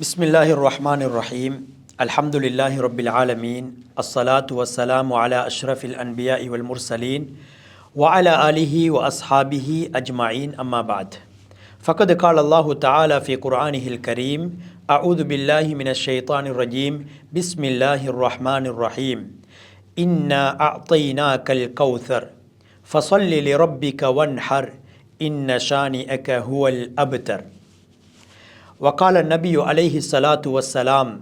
بسم الله الرحمن الرحيم الحمد لله رب العالمين الصلاة والسلام على أشرف الأنبياء والمرسلين وعلى آله وأصحابه أجمعين أما بعد فقد قال الله تعالى في قرآنه الكريم أعوذ بالله من الشيطان الرجيم بسم الله الرحمن الرحيم إنا أعطيناك الكوثر فصل لربك وانحر إن شانئك هو الأبتر வக்கால நபியு அலைஹி சலாத்து வசலாம்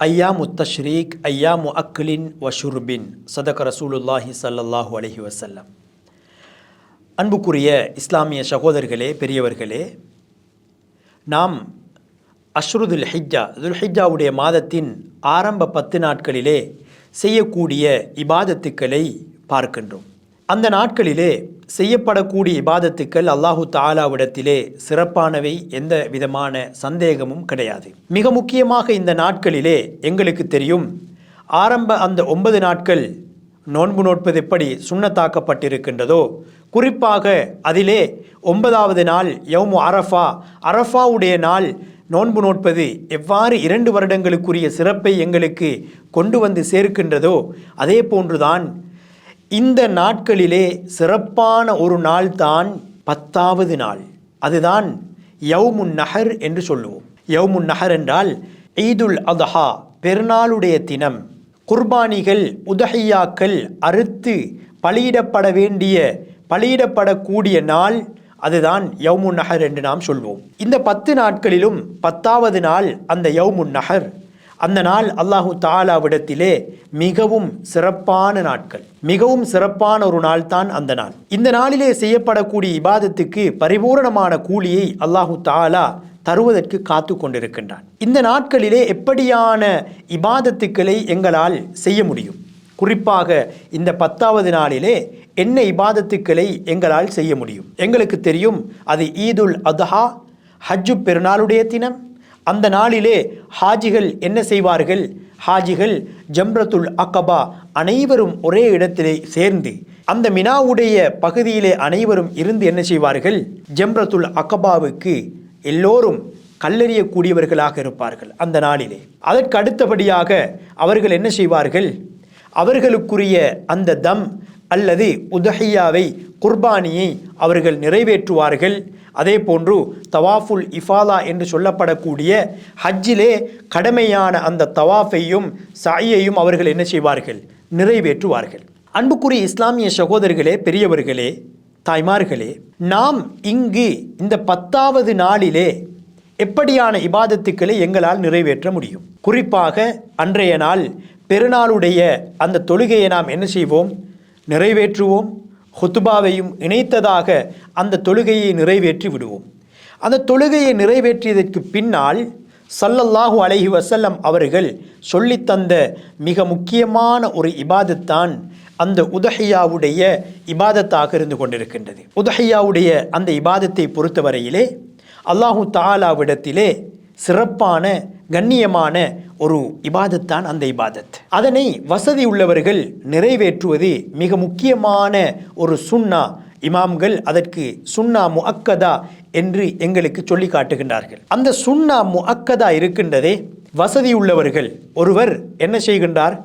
ஐயாமு தஷ்ரீக் ஐயாமு அக்லின் வஷுர்பின் சதக ரசூலுல்லாஹி சல்லாஹூ அலஹி வசல்லம் அன்புக்குரிய இஸ்லாமிய சகோதரர்களே பெரியவர்களே நாம் அஷ்ருதுல் ஹிஜ்ஜா துல்ஹிஜாவுடைய மாதத்தின் ஆரம்ப பத்து நாட்களிலே செய்யக்கூடிய இபாதத்துக்களை பார்க்கின்றோம். அந்த நாட்களிலே செய்யப்படக்கூடிய இபாதத்துக்கள் அல்லாஹு தாலாவிடத்திலே சிறப்பானவை எந்த விதமான சந்தேகமும் கிடையாது. மிக முக்கியமாக இந்த நாட்களிலே எங்களுக்கு தெரியும் ஆரம்ப அந்த ஒன்பது நாட்கள் நோன்பு நோட்பது எப்படி சுண்ணத்தாக்கப்பட்டிருக்கின்றதோ குறிப்பாக அதிலே ஒன்பதாவது நாள் யவ்மு அரஃபா அரஃபாவுடைய நாள் நோன்பு நோட்பது எவ்வாறு இரண்டு வருடங்களுக்குரிய சிறப்பை எங்களுக்கு கொண்டு வந்து சேர்க்கின்றதோ அதே போன்றுதான் இந்த நாட்களிலே சிறப்பான ஒரு நாள் தான் பத்தாவது நாள். அதுதான் யவுமுன் நஹர் என்று சொல்லுவோம். யவுமுன் நஹர் என்றால் ஈதுல் அதஹா பெருநாளுடைய தினம். குர்பானிகள் உதஹையாக்கள் அறுத்து பலியிடப்பட வேண்டிய பலியிடப்படக்கூடிய நாள் அதுதான் யவுமுன் நஹர் என்று நாம் சொல்வோம். இந்த பத்து நாட்களிலும் பத்தாவது நாள் அந்த யவுமுன் நஹர். அந்த நாள் அல்லாஹு தாலாவிடத்திலே மிகவும் சிறப்பான நாட்கள். மிகவும் சிறப்பான ஒரு நாள் தான் அந்த நாள். இந்த நாளிலே செய்யப்படக்கூடிய இபாதத்துக்கு பரிபூரணமான கூலியை அல்லாஹு தாலா தருவதற்கு காத்து கொண்டிருக்கின்றான். இந்த நாட்களிலே எப்படியான இபாதத்துக்களை எங்களால் செய்ய முடியும்? குறிப்பாக இந்த பத்தாவது நாளிலே என்ன இபாதத்துக்களை எங்களால் செய்ய முடியும்? எங்களுக்கு தெரியும் அது ஈதுல் அதஹா ஹஜ்ஜு பெருநாளுடைய தினம் அந்த நாளிலே ஹாஜிகள் என்ன செய்வார்கள்? ஹாஜிகள் ஜம்ரத்துல் அக்கபா அனைவரும் ஒரே இடத்திலே சேர்ந்து அந்த மினாவுடைய பகுதியிலே அனைவரும் இருந்து என்ன செய்வார்கள்? ஜம்ரத்துல் அக்கபாவுக்கு எல்லோரும் கல்லெறியக்கூடியவர்களாக இருப்பார்கள் அந்த நாளிலே. அதற்கு அடுத்தபடியாக அவர்கள் என்ன செய்வார்கள்? அவர்களுக்குரிய அந்த தம் அல்லது உதஹியாவை குர்பானியை அவர்கள் நிறைவேற்றுவார்கள். அதே போன்று தவாஃபுல் இஃபாலா என்று சொல்லப்படக்கூடிய ஹஜ்ஜிலே கடமையான அந்த தவாஃபையும் சாயையும் அவர்கள் என்ன செய்வார்கள்? நிறைவேற்றுவார்கள். அன்புக்குரிய இஸ்லாமிய சகோதரர்களே பெரியவர்களே தாய்மார்களே நாம் இங்கு இந்த பத்தாவது நாளிலே எப்படியான இபாதத்துக்களை எங்களால் நிறைவேற்ற முடியும்? குறிப்பாக அன்றைய நாள் பெருநாளுடைய அந்த தொழுகையை நாம் என்ன செய்வோம்? நிறைவேற்றுவோம். ஹுத்துபாவையும் இணைத்ததாக அந்த தொழுகையை நிறைவேற்றி விடுவோம். அந்த தொழுகையை நிறைவேற்றியதற்கு பின்னால் சல்லல்லாஹு அலஹி வசல்லம் அவர்கள் சொல்லித்தந்த மிக முக்கியமான ஒரு இபாதத்தான் அந்த உதஹியாவுடைய இபாதத்தாக இருந்து கொண்டிருக்கின்றது. உதஹியாவுடைய அந்த இபாதத்தை பொறுத்தவரையிலே அல்லாஹு தாலாவிடத்திலே சிறப்பான கண்ணியமான ஒரு இபாதத்தான் அந்த இபாதத். அதனை வசதி உள்ளவர்கள் நிறைவேற்றுவது மிக முக்கியமான ஒரு சுண்ணா. இமாம்கள் அதற்கு சுண்ணா முஅக்கதா என்று எங்களுக்கு சொல்லி காட்டுகின்றார்கள். அந்த சுண்ணா முஅக்கதா இருக்கின்றதே வசதி உள்ளவர்கள். ஒருவர் என்ன செய்கின்றார்?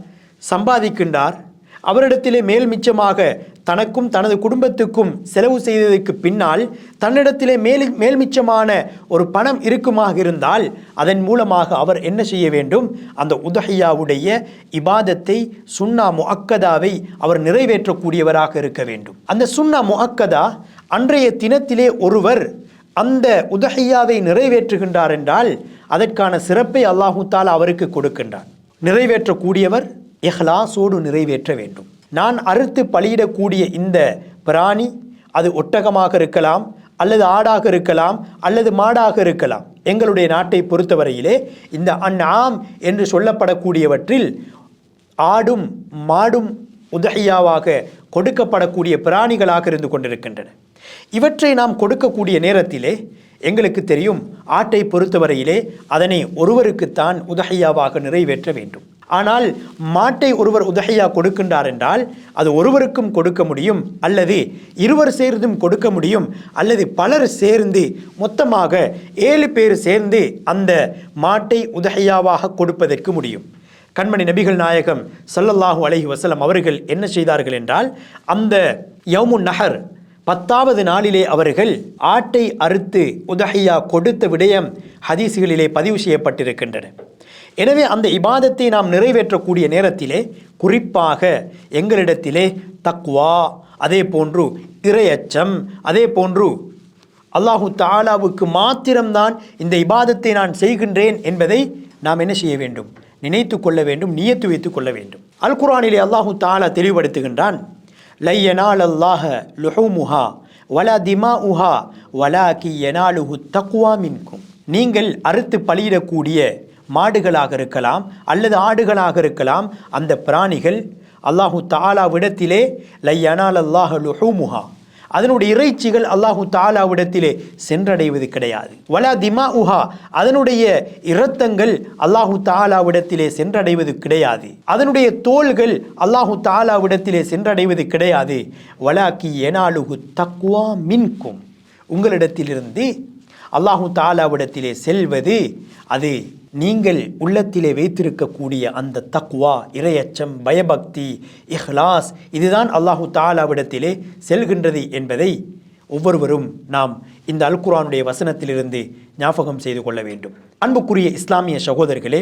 சம்பாதிக்கின்றார். அவரிடத்திலே மேல் மிச்சமாக தனக்கும் தனது குடும்பத்துக்கும் செலவு செய்ததற்கு பின்னால் தன்னிடத்திலே மேல் மேல்மிச்சமான ஒரு பணம் இருக்குமாக இருந்தால் அதன் மூலமாக அவர் என்ன செய்ய வேண்டும்? அந்த உதஹையாவுடைய இபாதத்தை சுன்னா முஅக்கதாவை அவர் நிறைவேற்றக்கூடியவராக இருக்க வேண்டும். அந்த சுன்னா முஅக்கதா அன்றைய தினத்திலே ஒருவர் அந்த உதஹையாவை நிறைவேற்றுகின்றார் என்றால் அதற்கான சிறப்பை அல்லாஹூத்தால் அவருக்கு கொடுக்கின்றார் நிறைவேற்றக்கூடியவர் இஹ்லாசோடு நிறைவேற்ற வேண்டும். நான் அறுத்து பலியிடக்கூடிய இந்த பிராணி அது ஒட்டகமாக இருக்கலாம் அல்லது ஆடாக இருக்கலாம் அல்லது மாடாக இருக்கலாம். எங்களுடைய நாட்டை பொறுத்தவரையிலே இந்த அந்நாம் என்று சொல்லப்படக்கூடியவற்றில் ஆடும் மாடும் உதகையாவாக கொடுக்கப்படக்கூடிய பிராணிகளாக இருந்து கொண்டிருக்கின்றன. இவற்றை நாம் கொடுக்கக்கூடிய நேரத்திலே எங்களுக்கு தெரியும் ஆட்டை பொறுத்தவரையிலே அதனை ஒருவருக்குத்தான் உதகையாவாக நிறைவேற்ற வேண்டும். ஆனால் மாட்டை ஒருவர் உதகையா கொடுக்கின்றார் என்றால் அது ஒருவருக்கும் கொடுக்க முடியும் அல்லது இருவர் சேர்ந்தும் கொடுக்க முடியும் அல்லது பலர் சேர்ந்து மொத்தமாக ஏழு பேர் சேர்ந்து அந்த மாட்டை உதகையாவாக கொடுப்பதற்கு முடியும். கண்மணி நபிகள் நாயகம் சல்லல்லாஹூ அலஹி வசலம் அவர்கள் என்ன செய்தார்கள் என்றால் அந்த யவுமுன் நகர் பத்தாவது நாளிலே அவர்கள் ஆட்டை அறுத்து உதகையா கொடுத்த விடயம் ஹதீசுகளிலே பதிவு செய்யப்பட்டிருக்கின்றன. எனவே அந்த இபாதத்தை நாம் நிறைவேற்றக்கூடிய நேரத்திலே குறிப்பாக எங்களிடத்திலே தக்வா அதே போன்று இரையச்சம் அதே போன்று அல்லாஹு தாலாவுக்கு மாத்திரம்தான் இந்த இபாதத்தை நான் செய்கின்றேன் என்பதை நாம் என்ன செய்ய வேண்டும்? நினைத்து கொள்ள வேண்டும் நியத்து வைத்து கொள்ள வேண்டும். அல் குர்ஆனிலே அல்லாஹு தாலா தெளிவுபடுத்துகின்றான் லையனால் அல்லாஹ லுஹூமுஹா வலா திமா உஹா வலா கி எனாலுஹு தக்குவா மின்கும். நீங்கள் அறுத்து பலியிடக்கூடிய மாடுகளாக இருக்கலாம் அல்லது ஆடுகளாக இருக்கலாம் அந்த பிராணிகள் அல்லாஹு தாலாவிடத்திலே லையனால் அல்லாஹ் லுஹூமுஹா. அதனுடைய இறைச்சிகள் அல்லாஹு தாலாவிடத்திலே சென்றடைவது கிடையாது. வலா திமா உஹா அதனுடைய இரத்தங்கள் அல்லாஹு தாலாவிடத்திலே சென்றடைவது கிடையாது. அதனுடைய தோள்கள் அல்லாஹு தாலாவிடத்திலே சென்றடைவது கிடையாது. வலாக்கி எனாலுகு தக்குவா மின்கும். உங்களிடத்திலிருந்து அல்லாஹு தாலாவிடத்திலே செல்வது அது நீங்கள் உள்ளத்திலே வைத்திருக்கக்கூடிய அந்த தக்வா இரையச்சம் பயபக்தி இஹ்லாஸ் இதுதான் அல்லாஹு தாலாவிடத்திலே செல்கின்றது என்பதை ஒவ்வொருவரும் நாம் இந்த அல்குரானுடைய வசனத்திலிருந்து ஞாபகம் செய்து கொள்ள வேண்டும். அன்புக்குரிய இஸ்லாமிய சகோதரர்களே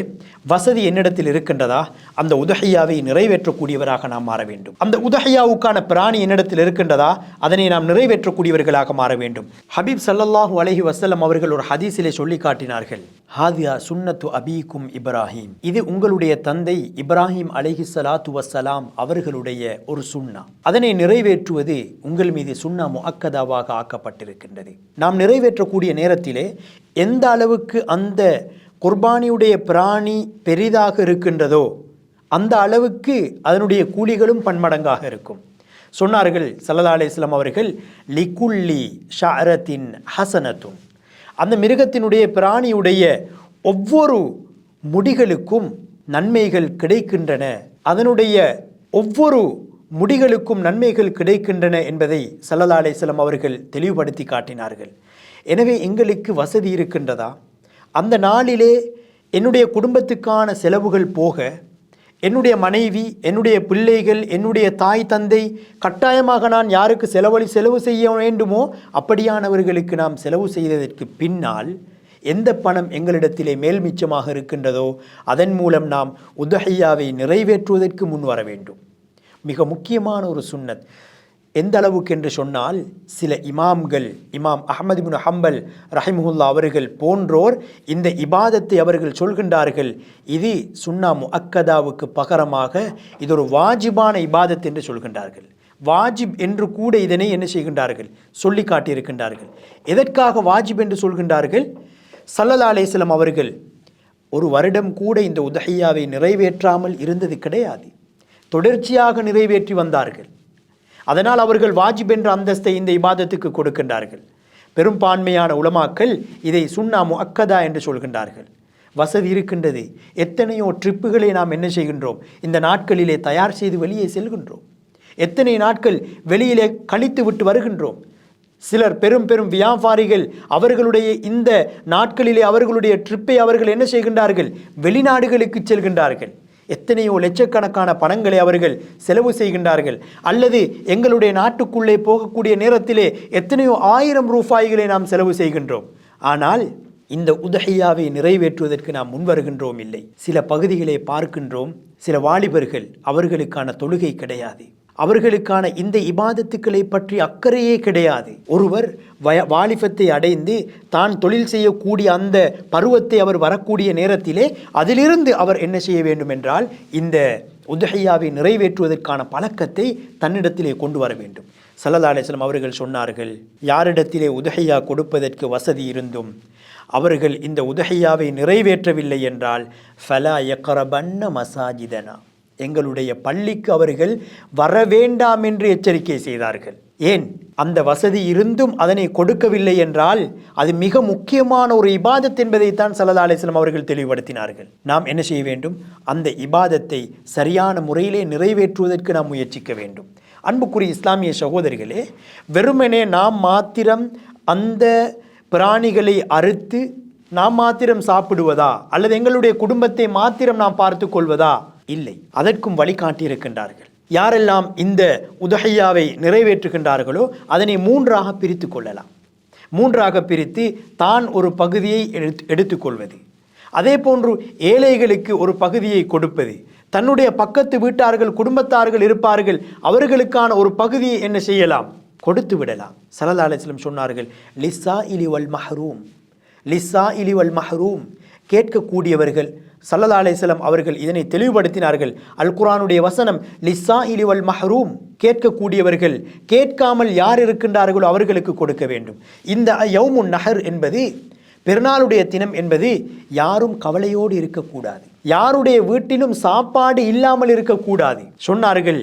வசதி என்னிடத்தில் இருக்கின்றதா? அந்த உதகையாவை நிறைவேற்றக்கூடியவராக நாம் மாற வேண்டும். அந்த உதகையாவுக்கான பிராணி என்னிடத்தில் இருக்கின்றதா? அதனை நாம் நிறைவேற்றக்கூடியவர்களாக மாற வேண்டும். ஹபீப் சல்லல்லாஹு அலஹி வசல்லம் அவர்கள் ஒரு ஹதீஸிலே சொல்லி காட்டினார்கள் ஹாதியா சுன்னத்து அபீக்கும் இப்ராஹிம். இது உங்களுடைய தந்தை இப்ராஹிம் அலைஹி சலாத்து வசலாம் அவர்களுடைய ஒரு சுன்னா. அதனை நிறைவேற்றுவது உங்கள் மீது சுண்ணா முஅக்கதாவாக ஆக்கப்பட்டிருக்கின்றது. நாம் நிறைவேற்றக்கூடிய நேரத்திலே எந்த அளவுக்கு அந்த குர்பானியுடைய பிராணி பெரிதாக இருக்கின்றதோ அந்த அளவுக்கு அதனுடைய கூலிகளும் பன்மடங்காக இருக்கும். சொன்னார்கள் சல்லா அலிஸ்லாம் அவர்கள் லிகுல்லி ஷாரத்தின் ஹசனத்தும். அந்த மிருகத்தினுடைய பிராணியுடைய ஒவ்வொரு முடிகளுக்கும் நன்மைகள் கிடைக்கின்றன. அதனுடைய ஒவ்வொரு முடிகளுக்கும் நன்மைகள் கிடைக்கின்றன என்பதை சல்லல்லா அலிஸ்லாம் அவர்கள் தெளிவுபடுத்தி காட்டினார்கள். எனவே எங்களுக்கு வசதி இருக்கின்றதா? அந்த நாளிலே என்னுடைய குடும்பத்துக்கான செலவுகள் போக என்னுடைய மனைவி என்னுடைய பிள்ளைகள் என்னுடைய தாய் தந்தை கட்டாயமாக நான் யாருக்கு செலவழி செலவு செய்ய வேண்டுமோ அப்படியானவர்களுக்கு நாம் செலவு செய்ததற்கு பின்னால் எந்த பணம் எங்களிடத்திலே மேல் மிச்சமாக இருக்கின்றதோ அதன் மூலம் நாம் உதஹையாவை நிறைவேற்றுவதற்கு முன் வர வேண்டும். மிக முக்கியமான ஒரு சுன்னத் எந்த அளவுக்கு என்று சொன்னால் சில இமாம்கள் இமாம் அஹமது பின் ஹம்பல் ரஹிமுல்லா அவர்கள் போன்றோர் இந்த இபாதத்தை அவர்கள் சொல்கின்றார்கள். இது சுன்னா முஅக்கதாவுக்கு பகரமாக இது ஒரு வாஜிபான இபாதத் என்று சொல்கின்றார்கள். வாஜிப் என்று கூட இதனை என்ன செய்கின்றார்கள்? சொல்லி காட்டியிருக்கின்றார்கள். எதற்காக வாஜிப் என்று சொல்கின்றார்கள்? சல்லல்லா அலேஸ்லம் அவர்கள் ஒரு வருடம் கூட இந்த உதஹையாவை நிறைவேற்றாமல் இருந்தது கிடையாது. தொடர்ச்சியாக நிறைவேற்றி வந்தார்கள். அதனால் அவர்கள் வாஜிப் என்ற அந்தஸ்தை இந்த இபாதத்துக்கு கொடுக்கின்றார்கள். பெரும்பான்மையான உலமாக்கள் இதை சுண்ணாமு முஅக்கதா என்று சொல்கின்றார்கள். வசதி இருக்கின்றது. எத்தனையோ ட்ரிப்புகளை நாம் என்ன செய்கின்றோம்? இந்த நாட்களிலே தயார் செய்து வெளியே செல்கின்றோம். எத்தனை நாட்கள் வெளியிலே கழித்து விட்டு வருகின்றோம்? சிலர் பெரும் பெரும் வியாபாரிகள் அவர்களுடைய இந்த நாட்களிலே அவர்களுடைய ட்ரிப்பை அவர்கள் என்ன செய்கின்றார்கள்? வெளிநாடுகளுக்கு செல்கின்றார்கள். எத்தனையோ லட்சக்கணக்கான பணங்களை அவர்கள் செலவு செய்கின்றார்கள். அல்லது எங்களுடைய நாட்டுக்குள்ளே போகக்கூடிய நேரத்திலே எத்தனையோ ஆயிரம் ரூபாய்களை நாம் செலவு செய்கின்றோம். ஆனால் இந்த உதகையாவை நிறைவேற்றுவதற்கு நாம் முன்வருகின்றோம் இல்லை. சில பகுதிகளை பார்க்கின்றோம். சில வாலிபர்கள் அவர்களுக்கான தொழுகை கிடையாது. அவர்களுக்கான இந்த இபாதத்துக்களை பற்றி அக்கறையே கிடையாது. ஒருவர் வய வாலிபத்தை அடைந்து தான் தொழில் செய்யக்கூடிய அந்த பருவத்தை அவர் வரக்கூடிய நேரத்திலே அதிலிருந்து அவர் என்ன செய்ய வேண்டும் என்றால் இந்த உதகையாவை நிறைவேற்றுவதற்கான பழக்கத்தை தன்னிடத்திலே கொண்டு வர வேண்டும். சல்லல்லா அலிஸ்லாம் அவர்கள் சொன்னார்கள் யாரிடத்திலே உதகையா கொடுப்பதற்கு வசதி இருந்தும் அவர்கள் இந்த உதகையாவை நிறைவேற்றவில்லை என்றால் ஃபலா யக்கரபன்ன மசாஜிதனா. எங்களுடைய பள்ளிக்கு அவர்கள் வர வேண்டாம் என்று எச்சரிக்கை செய்தார்கள். ஏன்? அந்த வசதி இருந்தும் அதனை கொடுக்கவில்லை என்றால் அது மிக முக்கியமான ஒரு இபாதத் என்பதைத்தான் சல்லா அலிஸ்லாம் அவர்கள் தெளிவுபடுத்தினார்கள். நாம் என்ன செய்ய வேண்டும்? அந்த இபாதத்தை சரியான முறையிலே நிறைவேற்றுவதற்கு நாம் முயற்சிக்க வேண்டும். அன்புக்குரிய இஸ்லாமிய சகோதரிகளே வெறுமனே நாம் மாத்திரம் அந்த பிராணிகளை அறுத்து நாம் மாத்திரம் சாப்பிடுவதா? அல்லது எங்களுடைய குடும்பத்தை மாத்திரம் நாம் பார்த்து கொள்வதா? இல்லை. அதற்கும் வழிகாட்டியிருக்கின்றார்கள் யாரெல்லாம் இந்த உதகையாவை நிறைவேற்றுகின்றார்களோ அதனை மூன்றாக பிரித்து கொள்ளலாம். மூன்றாக பிரித்து தான் ஒரு பகுதியை எடுத்து எடுத்துக்கொள்வது அதே போன்று ஏழைகளுக்கு ஒரு பகுதியை கொடுப்பது. தன்னுடைய பக்கத்து வீட்டார்கள் குடும்பத்தார்கள் இருப்பார்கள். அவர்களுக்கான ஒரு பகுதியை என்ன செய்யலாம்? கொடுத்து விடலாம். சலல்லா அலிஸ்லம் சொன்னார்கள் லிஸ்ஸா இலிவல் மஹரூம். லிஸ்ஸா இலிவல் மஹரூம். கேட்கக்கூடியவர்கள் சல்லல்லா அலிஸ்லாம் அவர்கள் இதனை தெளிவுபடுத்தினார்கள். அல் குரானுடைய வசனம் லிஸ்ஸா இலிவல் மஹரூம் கேட்கக்கூடியவர்கள் கேட்காமல் யார் இருக்கின்றார்களோ அவர்களுக்கு கொடுக்க வேண்டும். இந்த யவுமுன் நஹர் என்பது பெருநாளுடைய தினம் என்பது யாரும் கவலையோடு இருக்கக்கூடாது. யாருடைய வீட்டிலும் சாப்பாடு இல்லாமல் இருக்கக்கூடாது. சொன்னார்கள்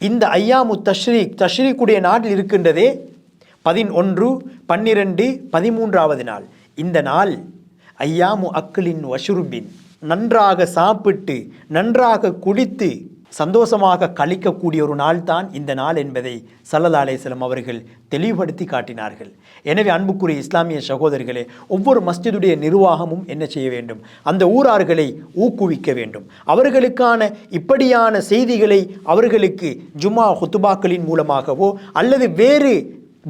இந்த ஐயாமு தஷ்ரீக் தஷ்ரீக்குடைய நாட்டில் இருக்கின்றதே பதினொன்று பன்னிரண்டு பதிமூன்றாவது நாள். இந்த நாள் ஐயாமு அக்களின் வஷுருபின் நன்றாக சாப்பிட்டு நன்றாக குடித்து சந்தோஷமாக கழிக்கக்கூடிய ஒரு நாள் தான் இந்த நாள் என்பதை சல்லல்லா அலேஸ்லம் அவர்கள் தெளிவுபடுத்தி காட்டினார்கள். எனவே அன்புக்குரிய இஸ்லாமிய சகோதரர்களே ஒவ்வொரு மஸ்ஜிதுடைய நிர்வாகமும் என்ன செய்ய வேண்டும்? அந்த ஊரார்களை ஊக்குவிக்க வேண்டும். அவர்களுக்கான இப்படியான செய்திகளை அவர்களுக்கு ஜுமா ஹுத்துபாக்களின் மூலமாகவோ அல்லது வேறு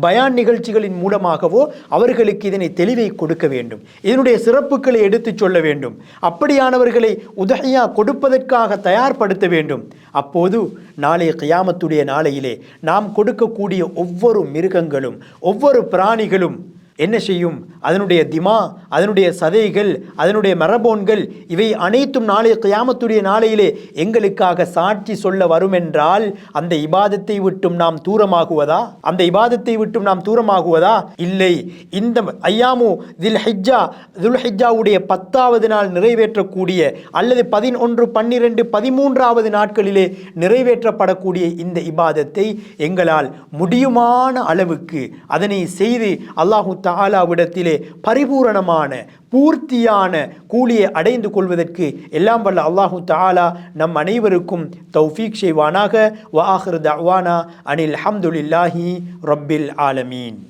பயான் நிகழ்ச்சிகளின் மூலமாகவோ அவர்களுக்கு இதனை தெளிவை கொடுக்க வேண்டும். இதனுடைய சிறப்புகளை எடுத்துச் சொல்ல வேண்டும். அப்படியானவர்களை உதகையா கொடுப்பதற்காக தயார்படுத்த வேண்டும். அப்போது நாளைய கியாமத்துடைய நாளையிலே நாம் கொடுக்கக்கூடிய ஒவ்வொரு மிருகங்களும் ஒவ்வொரு பிராணிகளும் என்ன செய்யும்? அதனுடைய திமா அதனுடைய சதைகள் அதனுடைய மரபோன்கள் இவை அனைத்தும் நாளைய கியாமத்துடைய நாளையிலே எங்களுக்காக சாட்சி சொல்ல வரும் என்றால் அந்த இபாதத்தை விட்டும் நாம் தூரமாகுவதா? அந்த இபாதத்தை விட்டும் நாம் தூரமாகுவதா? இல்லை. இந்த ஐயாமு தில் ஹிஜ்ஜா துல் ஹிஜ்ஜாவுடைய பத்தாவது நாள் நிறைவேற்றக்கூடிய அல்லது பதினொன்று பன்னிரண்டு பதிமூன்றாவது நாட்களிலே நிறைவேற்றப்படக்கூடிய இந்த இபாதத்தை எங்களால் முடியுமான அளவுக்கு அதனை செய்து அல்லாஹு தாலாவிடத்திலே பரிபூரணமான பூர்த்தியான கூலியை அடைந்து கொள்வதற்கு எல்லாம் வல்ல அல்லாஹு தாலா நம் அனைவருக்கும் தௌஃபீக் செய்வானாக. வாஹர் தவானா அனில் ஹம்துலில்லாஹி ரப்பில் ஆலமீன்.